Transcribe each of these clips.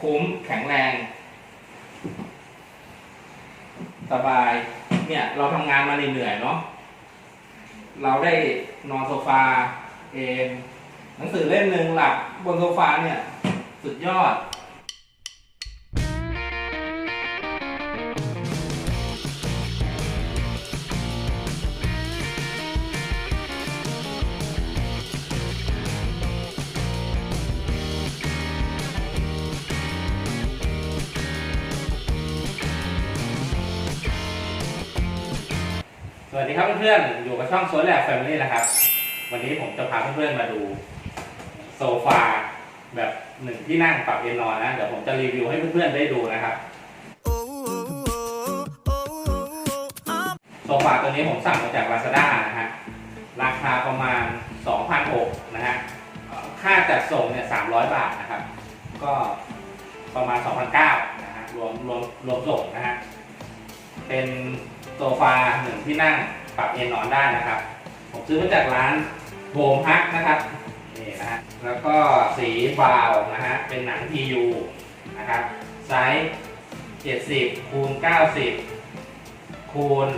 คุ้มแข็งแรง สบาย เนี่ย เราทำงานมาเหนื่อยเนาะเราได้นอนโซฟาเองหนังสือเล่มหนึ่งหลับบนโซฟาเนี่ย สุดยอด วัสดีครับเพื่อนๆ อยู่กับช่องโซลแลบแฟมิลี่นะครับ วันนี้ผมจะพาเพื่อนๆ มาดูโซฟาแบบหนึ่งที่นั่งปรับเอนนอนนะ เดี๋ยวผมจะรีวิวให้เพื่อนๆ ได้ดูนะครับ โซฟาตัวนี้ผมสั่งมาจาก Lazada นะฮะ ราคาประมาณ 2,600นะฮะ ค่าจัดส่งเนี่ย300 บาทนะครับ ก็ประมาณ 2,900นะฮะ รวมรวมรวมส่งนะฮะ เป็น โซฟาหนึ่งที่นั่งปรับเอนนอนได้นะครับ ผมซื้อมาจากร้านโฮมฮักนะครับนี่นะฮะแล้วก็สีบาวน์นะฮะเป็นหนัง PU นะครับไซส์70คูณ90คูณ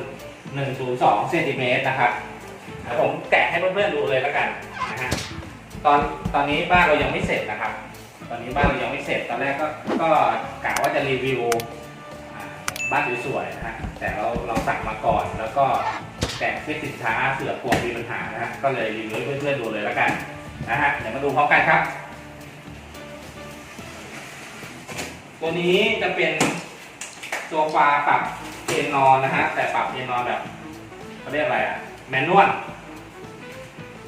102เซนติเมตรนะครับผมแกะให้เพื่อนๆดูเลยแล้วกันนะฮะตอนตอนนี้บ้านเรายังไม่เสร็จนะครับ ตอนนี้บ้านเรายังไม่เสร็จตอนแรกก็ก็กะว่าจะรีวิว บ้านสวยๆนะฮะแต่เราเราสั่งมาก่อน แล้วก็แกะเช็คสินค้าเผื่อกลัวมีปัญหานะฮะก็เลยรีวิวให้เพื่อนๆดูเลยแล้วกันนะฮะเดี๋ยวมาดูพร้อมกันครับ ตัวนี้จะเป็นโซฟาปรับเอนนอนนะฮะแต่ปรับเอนนอนแบบเขาเรียกอะไรอะแมนนวล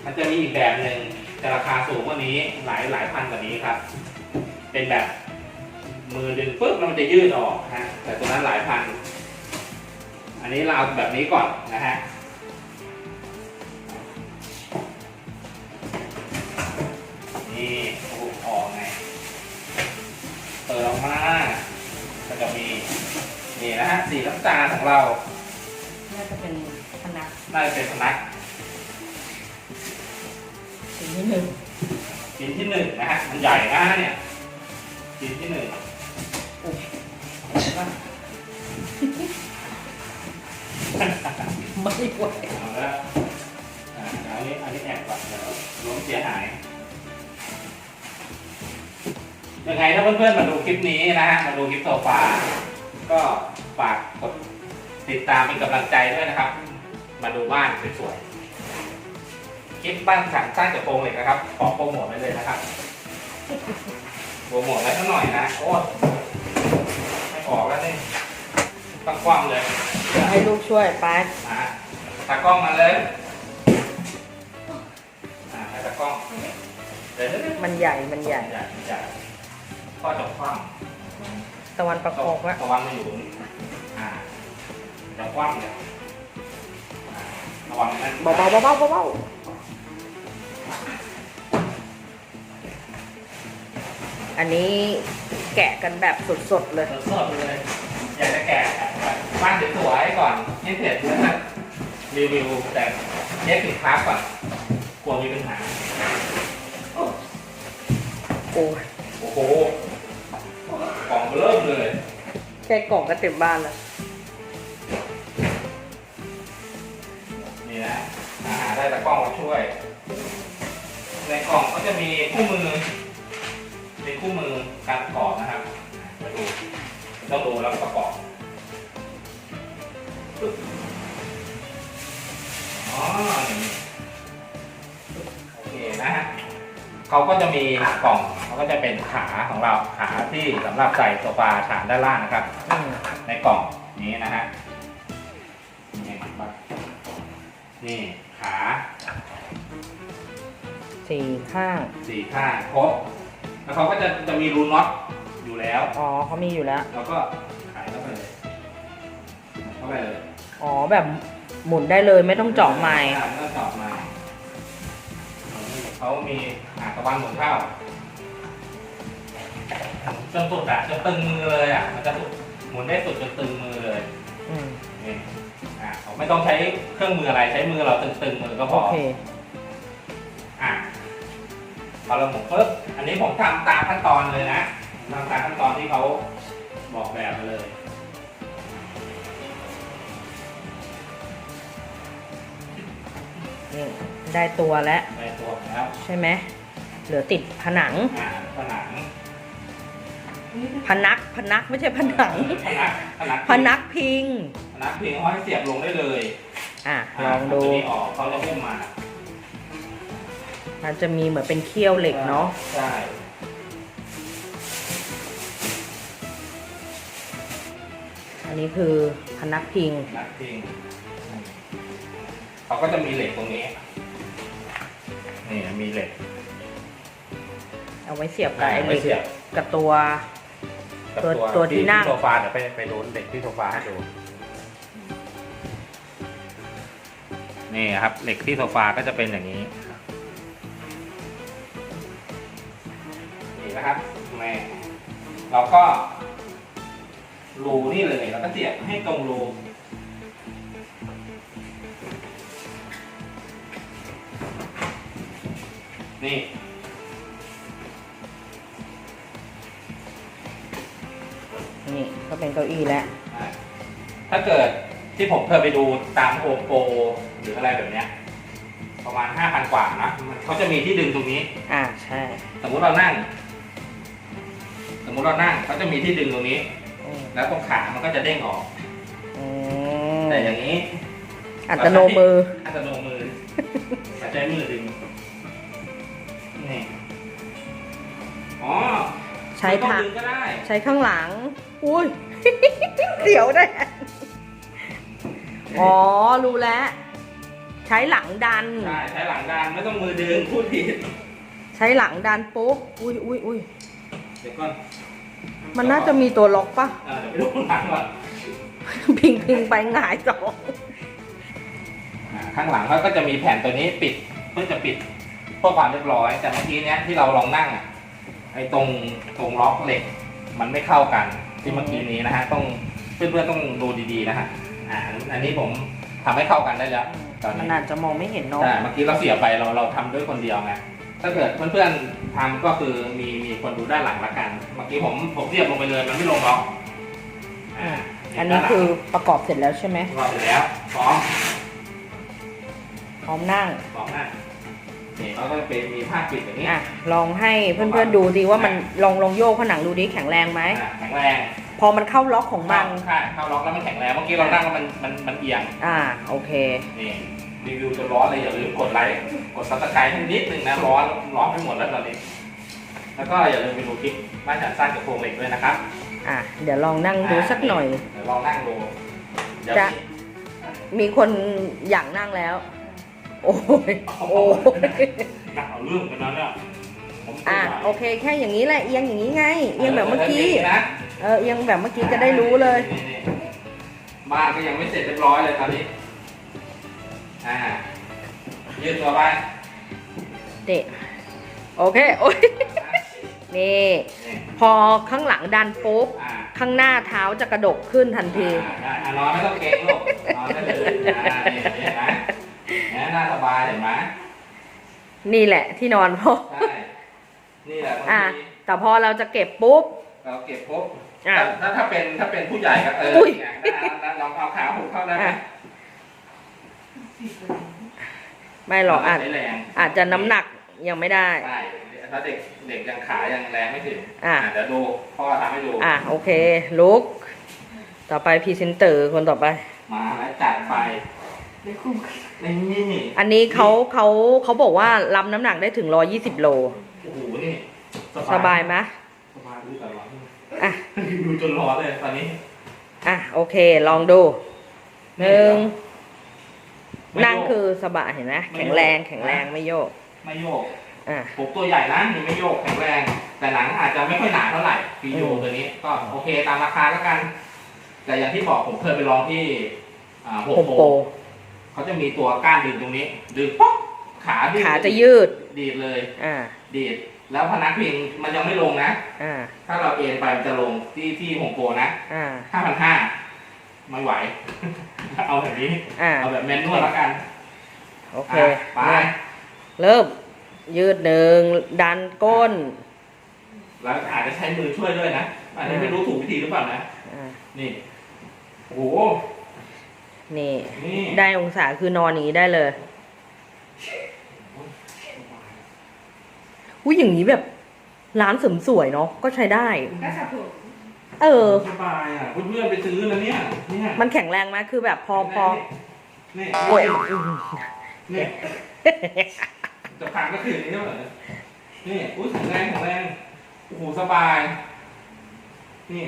มันจะมีอีกแบบหนึ่งแต่ราคาสูงกว่านี้หลายหลายพันกว่านี้ครับ เป็นแบบ มือดึงปุ๊บแล้วมันจะยืดออกฮะแต่ตัวนั้นหลายพัน อันนี้เราเอาแบบนี้ก่อนนะฮะนี่โอ้โหออกไงเปิดออกมาก็จะมีนี่นะฮะสีน้ำตาลของเราน่าจะเป็นพนักน่าจะเป็นพนักสิ่งที่หนึ่งชิ้นที่หนึ่งนะฮะมันใหญ่นะเนี่ยชิ้นที่หนึ่งว่า ไม่ไหวเอาละอ่าอันนี้อันนี้แอบก่อนเดี๋ยวล้มเสียหาย ยังไงถ้าเพื่อนๆมาดูคลิปนี้นะฮะ มาดูคลิปโซฟา ก็ฝากกดติดตามเป็นกำลังใจด้วยนะครับ มาดูบ้านสวยๆ คลิปบ้านสั่งสร้างจากโครงเหล็กนะครับ ขอโปรโมทไว้เลยนะครับ โปรโมทไว้สักหน่อยนะ โอ้ ออกแล้วนี่ต้องคว่ำเลยเดี๋ยวให้ลูกช่วยไปอะตากล้องมาเลยอ่าให้ตากล้องเดี๋ยวเดี๋ยวเดี๋ยวมันใหญ่มันใหญ่ ใหญ่ใหญ่พ่อจะคว่ตะวันประำกอบว่าตะวันมาอยู่ตรงนี้อ่าจะคว่ำเนี่ยอ่าระวังนั่นเบาเบาเบาเบาเบาอันนี้ แกะกันแบบสดๆเลย สดๆเลย อยากจะแกะบ้านสวยๆก่อนให้เสร็จแล้วจะรีวิวแต่เช็คสินค้าก่อนกลัวมีปัญหา โอ้ยโอ้โหกล่องเริ่มเลยแค่กล่องก็เต็มบ้านแล้ว นี่นะอาหารได้ตะกล้องมาช่วย ในกล่องก็จะมีคู่มือเป็นคู่มือการประกอบนะครับมาดู ต้องดูแล้วประกอบปึ๊บอ๋อนี่โอเคนะฮะเขาก็จะมีกล่องเขาก็จะเป็นขาของเราขาที่สำหรับใส่โซฟาฐานด้านล่างนะครับอืมในกล่องนี้นะฮะนี่ครับนี่ขาสี่ข้างสี่ข้างครบแล้วเขาก็จะจะมีรูน็อต อยู่แล้ว อ๋อเขามีอยู่แล้วเราก็ขายเข้าไปเลยเข้าไปเลยอ๋อแบบหมุนได้เลยไม่ต้องเจาะไม้อ่ไม่ต้องเจาะไม้เขามีอ่างตะวันหมุนเข้าจนสุดอะจนตึงมือเลยอะมันจะสุดหมุนได้สุดจนตึงมือเลยอืมนี่อะเขาไม่ต้องใช้เครื่องมืออะไรใช้มือเราตึงๆมือก็พโออเค อะพอเราหมุนปุ๊บอันนี้ผมทำตามขั้นตอนเลยนะ ทำตามขั้นตอนที่เขาบอกแบบมาเลยได้ตัวแล้วได้ตัวแล้วใช่ไหมเหลือติดผนังผนังพนักพนักไม่ใช่ผนัง ผนักผนักพนักพิง ผนักพิงเอาให้เสียบลงได้เลยอะลองดูนี้ออกเขาเลยเล่มมามันจะมีเหมือนเป็นเคี้ยวเหล็กเนาะใช่ อันนี้คือพนักพิงผนังเพียงเขาก็จะมีเหล็กตรงนี้ นี่มีเหล็กเอาไว้เสียบกับไอ้ไว้เหล็กเสียบกับตัว กับตัวตัวที่นั่งโซฟาเดี๋ยวไปไปลุ้นเด็กที่โซฟาให้ดูนี่ครับเหล็กที่โซฟาก็จะเป็นอย่างนี้นี่นะครับแม่เราก็ รูนี่เลย แล้วก็เสียบให้ตรงรูนี่ นี่ก็เป็นเก้าอี้แล้วอ่าถ้าเกิดที่ผมเคยไปดูตามโอโปหรืออะไรแบบเนี้ย ประมาณห้าพันกว่านะมันเขาจะมีที่ดึงตรงนี้ อ่าใช่ สมมุติเรานั่ง สมมุติเรานั่งเขาจะมีที่ดึงตรงนี้อืม แล้วตรงขามันก็จะเด้งออก อืมแต่อย่างนี้อัตโนมือ อัตโนมือใช้มือดึงนี่อ๋อใช้ไม่ต้องทางดึงก็ได้ ใช้ข้างหลัง อุ้ยเดี๋ยวได้ อ๋อ รู้แล้ว ใช้หลังดัน ใช่ ใช้หลังดัน ไม่ต้องมือดึงพูดผิด ใช้หลังดันปุ๊บ อุ้ยอุ้ยอุ้ยเดี๋ยวก่อน มันน่าจะมีตัวล็อกปะอ่าเดี๋ยวไปดูข้างหลังก่อนพิงพิงไปหงายจองอ่าข้างหลังเขาก็จะมีแผ่นตัวนี้ปิดเพื่อจะปิดเพื่อความเรียบร้อย แต่เมื่อกี้เนี้ยที่เราลองนั่งอะไอ้ตรงตรงล็อกเหล็ก มันไม่เข้ากันที่เมื่อกี้นี้นะฮะต้องเพื่อนๆต้องดูดีๆนะฮะอ่าอันนี้ผมทำให้เข้ากันได้แล้วตอนนี้มันอาจจะมองไม่เห็นเนาะ ใช่เมื่อกี้เราเสียไปเราเราทำด้วยคนเดียวไงถ้าเกิดเพื่อนๆทำก็คือมีมี คนดูด้านหลังละกัน เมื่อกี้ผมผมเสียบลงไปเลยมันไม่ลงล็อกอ่าอันนี้คือประกอบเสร็จแล้วใช่ไหมรอเสร็จแล้วพร้อมพร้อมนั่งสองหน้านี่เขาก็เป็นมีผ้าปิดอย่างนี้อะลองให้เพื่อนๆดูดิว่ามันลองลองโยกผนังดูดิแข็งแรงไหมอ่าแข็งแรง พอมันเข้าล็อกของมันใช่เข้าล็อกแล้วมันแข็งแรงเมื่อกี้เรานั่งแล้วมันมันมันเอียงอ่าโอเคนี่รีวิวจนร้อนเลยอย่าลืมกดไลค์กดซับสไครต์ให้นิดนึงนะร้อนร้อนไปหมดแล้วตอนนี้ แล้วก็อย่าลืมไปดูคลิปบ้านฉันสร้างกับโครงเหล็กด้วยนะครับอะเดี๋ยวลองนั่งดูสักหน่อย เดี๋ยวลองนั่งดูเดี๋ยวจะ มีคนอยากนั่งแล้ว โอ้ยโอ้ยหนักเอาเรื่องกันนั้นเนี่ยผมตัวอะใหญ่โอเคแค่อย่างนี้แหละเอียงอย่างนี้ไง เอียงแบบเมื่อกี้นะ เออเอียงแบบเมื่อกี้จะได้รู้เลย นี่นี่บ้านก็ยังไม่เสร็จเรียบร้อยเลยตอนนี้อ่ายืดตัวไป เด็กโอเค โอ้ย นี่นี่ พอข้างหลังดันปุ๊บอ่าข้างหน้าเท้าจะกระดกขึ้นทันทีอ่าได้อะนอนไม่ต้องเกรงลูกนอนได้เลยอ่านี่เห็นไหมเนี่ยน่าสบายเห็นไหมนี่แหละที่นอนพ่อใช่นี่แหละบางอะ ทีแต่พอเราจะเก็บปุ๊บ เราเก็บปุ๊บอะ ถ้าถ้าเป็นถ้าเป็นผู้ใหญ่ก็เอออุ้ย เนี่ยได้นะลองเอาขาหุบเข้าได้ไหมอะ ไม่หรอกอาจใช้แรงอาจจะน้ำหนักยังไม่ได้ใช่ ถ้าเด็กเด็กยังขายังแรงไม่ถึงอะเดี๋ยวดูพ่อทำให้ดูอะโอเค ลุก ต่อไปพรีเซนเตอร์คนต่อไป มาแล้วจัดไปไม่คุ้มนี่อันนี้เขาเขาเขาบอกว่ารับน้ำหนักได้ถึง120โลโอ้โหนี่สบายไหมสบายดูแต่ร้อนอะดูจนร้อนเลยตอนนี้อะโอเค ลองดูหนึ่งไม่นั่งโยกคือสบายเห็นไหมไม่โยกแข็งแรงแข็งแรงไม่โยก ไม่โยกอะ ผมตัวใหญ่นะนี่ไม่โยกแข็งแรง แต่หนังอาจจะไม่ค่อยหนาเท่าไหร่ฟีโยอืมตัวนี้ก็โอเคตามราคาแล้วกัน แต่อย่างที่บอกผมเคยไปลองที่อ่าโฮโฮมมโปโปรเขาจะมีตัวก้านดึงตรงนี้ ดึงป๊อกขาดึงขาจะยืด ดีดเลยอ่าดีดแล้วพนักพิงมันยังไม่ลงนะอ่าถ้าเราเอ็นไปมันจะลงที่ที่โฮมโปรนะอ่าห้าพันห้าไม่ไหว เอาแบบนี้อ่าเอาแบบแมนนวลแล้วกัน โอเคอะไป เริ่ม ยืดหนึ่งดันก้นแล้วอาจจะใช้มือช่วยด้วยนะอันนี้อ่าไม่รู้ถูกวิธีหรือเปล่านะอ่านี่โอ้โหนี่ นี่ได้องศาคือนอนอย่างนี้ได้เลยอุ้ยอย่างนี้แบบ ร้านเสริมสวยเนาะก็ใช้ได้ ก็สระผมเออ สบายอะเพื่อนๆไปซื้อแล้วเนี่ยเนี่ยมันแข็งแรงไหมคือแบบพอพอ นี่โอ้ย นี่ จะพังก็คืออย่างนี้เหรอนี่อุ้ยแข็งแรงแข็งแรงโอ้โหสบาย นี่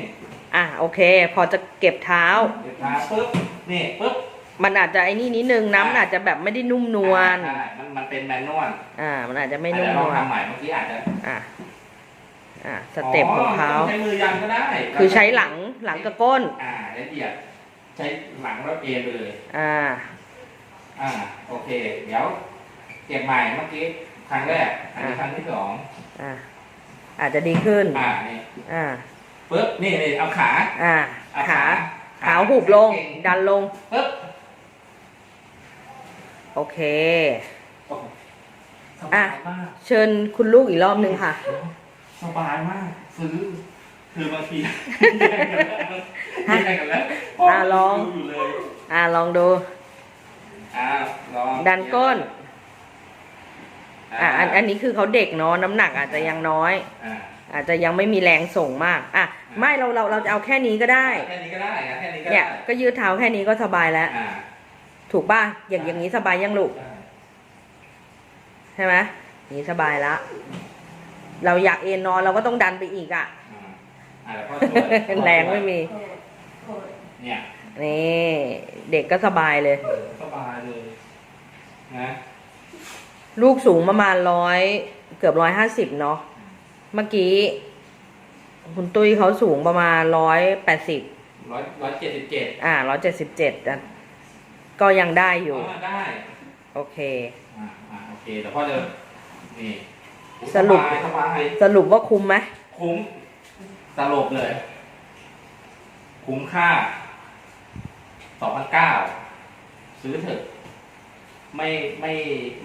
อะโอเค พอจะเก็บเท้า เดี๋ยวขาปึ๊บนี่ปึ๊บมันอาจจะไอ้นี่นิดนึงน้ำมันอาจจะแบบไม่ได้นุ่มนวลใช่มันมันเป็นแมนนวลอ่า มันอาจจะไม่อาจนุ่มจะนลองวลทำใหม่เมื่อกี้อาจจะอะอะสเต็ปของเขาใช้มือยันก็ได้คือใช้หลังหลังกับก้น อ่าแล้วเหยียดใช้หลังแล้วเอ็นไปเลย อ่า อ่าโอเค เดี๋ยว เก็บใหม่เมื่อกี้ครั้งแรก อันนี้อะครั้งที่สองอะอาจจะดีขึ้น อ่านี่อ่าปึ๊บนี่นี่เอาขาอ่าเอขาขาหุบลง ดันลงปึ๊บโอเคโอ้โหสอะบายมากเชิญคุณลูกอีกรอบนึงค่ะ สบายมาก ซื้อ คือบางทีแย่งกันแล้วแย่งกันแล้วอะลองดูอยู่เลยอ่าลองดู อ่าลอง ดันก้น อ่าอะอันอันนี้คือเขาเด็กเนาะน้ำหนักอาจจะยังน้อย อ่าอาจจะยังไม่มีแรงส่งมากอะไม่เราเราเราจะเอาแค่นี้ก็ได้ แค่นี้ก็ได้นะแค่นี้ก็เนี่ยได้ก็ยืดเท้าแค่นี้ก็สบายแล้ว อ่าถูกป่ะอย่างอย่างนี้สบายยังลูกได้ใช่ไหมอย่างนี้สบายละ เราอยากเอนนอนเราก็ต้องดันไปอีกอะ อ่าอ่าแล้วก็ช่วยแรงไม่มีโอ้โหเนี่ย นี่ เด็กก็สบายเลย สบายเลยนะ ลูกสูงประมาณร้อยเกือบร้อยห้าสิบเนาะเมื่อกี้ คุณตุ้ยเขาสูงประมาณร้อยแปดสิบร้อยร้อยเจ็ดสิบเจ็ดอ่าร้อยเจ็ดสิบเจ็ดก็ยังได้อยู่ ได้โอเคอ่าอ่าโอเคแต่พ่อจะนี่สรุปบายสบายสรุปว่าคุ้มไหมคุ้มสรุปเลย คุ้มค่าสองพันเก้าซื้อเถอะ ไม่ไม่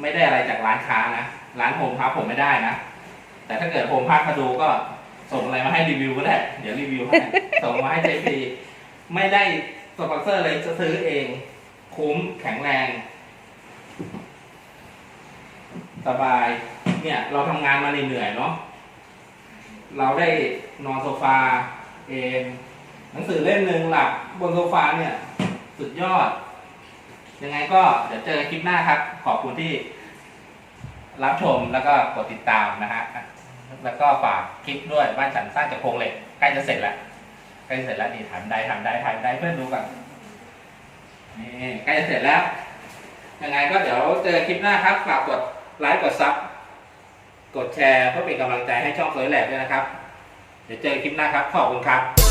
ไม่ได้อะไรจากร้านค้านะ ร้านโฮมพับผมไม่ได้นะ แต่ถ้าเกิดโฮมพับมาดูก็ส่งอะไรมาให้รีวิวก็ได้ เดี๋ยวรีวิวให้ ส่งมาให้เจพีไม่ได้สปอนเซอร์เลยจะซื้อเอง คุ้มแข็งแรง สบาย เนี่ย เราทำงานมาเหนื่อยเนาะ เราได้นอนโซฟาเองหนังสือเล่มหนึ่งหลับบนโซฟาเนี่ย สุดยอด ยังไงก็เดี๋ยวเจอคลิปหน้าครับ ขอบคุณที่รับชมแล้วก็กดติดตามนะฮะ แล้วก็ฝากคลิปด้วยบ้านฉันสร้างจากโครงเหล็กใกล้จะเสร็จแล้วใกล้จะเสร็จแล้วนี่ทำได้ทำได้ทำได้เพื่อนดูกันนี่ใกล้จะเสร็จแล้วยังไงก็เดี๋ยวเจอคลิปหน้าครับฝากกดไลค์กดซับกดแชร์เพื่อเป็นกำลังใจให้ช่องสวยแหลกด้วยนะครับ เดี๋ยวเจอคลิปหน้าครับขอบคุณครับ